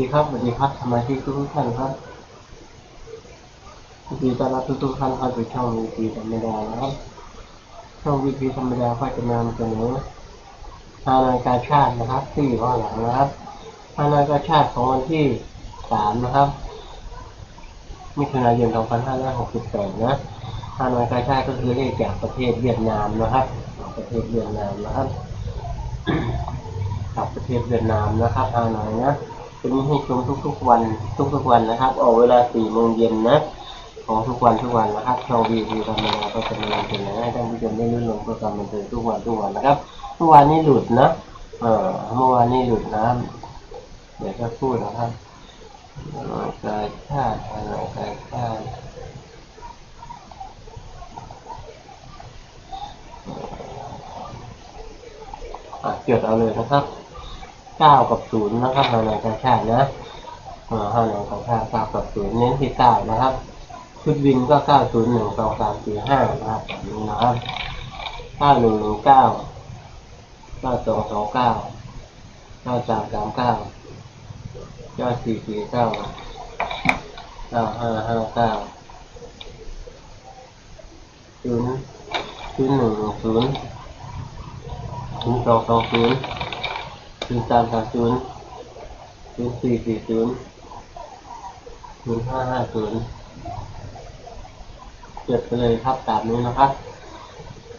ดีครับสวัสดีครับสมาชิกทุกท่านครับยินดีต้อนรับทุกๆท่านเข้าสู่ช่องวีพีธรรมดานะครับช่องวีพีธรรมดาก็จะนำเสนอฮานอยกาชาตินะครับ ที่อยู่ข้างหลังนะครับฮานอยกาชาติของวันที่สามนะครับมิถุนายน2568นะฮานอยกาชาติก็คือเลขจากประเทศเวียดนามนะครับประเทศเวียดนามนะครับจากประเทศเวียดนามนะครับฮานอยนะ จะมีให้ชมทุกๆวันทุกๆวันนะครับ ออกเวลาสี่โมงเย็นนะของทุกวันทุกวันนะครับช่องวีทีธรรมดาก็จะมีนำเสนอให้ท่านผู้ชมได้รู้ลงโปรแกรมบันเทิงทุกวันทุกวันนะครับเมื่อวานนี้หลุดนะเออเมื่อวานนี้หลุดนะเดี๋ยวจะพูดนะครับหน่วยกายชาติหน่วยกายชาติอะจดเอาเลยนะครับ เก้ากับศูนย์นะครับหน่วยกาชาตินะเออห้าน่วยกาชาติเก้ากับศูนย์เน้นที่เก้านะครับ ชุดวินก็เก้าศูนย์หนึ่งสองสามสี่ห้านะครับแบบนี้นะครับเก้าหนึ่งหนึ่งเก้าเก้าสองสองเก้าเก้าสามสามเก้าเก้าสี่สี่เก้าเก้าห้าห้าเก้าศูนย์ศูนย์หนึ่งศูนย์ศูนย์สองสองศูนย์ ศูนย์สามสามศูนย์ศูนย์สี่สี่ศูนย์ศูนย์ห้าห้าศูนย์เก็บไปเลยครับตามนี้นะครับ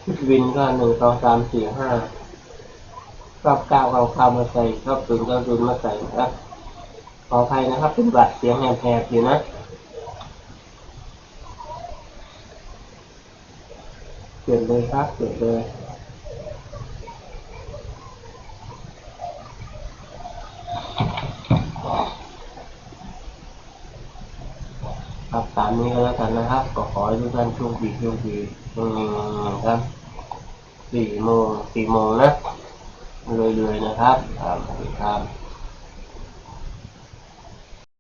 ชุดวินก็หนึ่งสองสามสี่ห้าชอบเก้าเอาเก้ามาใส่ชอบศูนย์ก็ศูนย์มาใส่นะครับ ขออภัยนะครับเป็นบัตรเสียงแหบๆอยู่นะเปลี่ยนเลยครับเปลี่ยนเลย ครับตามนี้ก็แล้วกันนะครับก็ขอให้ทุกท่านโชคดีโชคดีอืมครับสี่โมงสี่โมงนะรวยๆนะครับครับสวัสดีครับ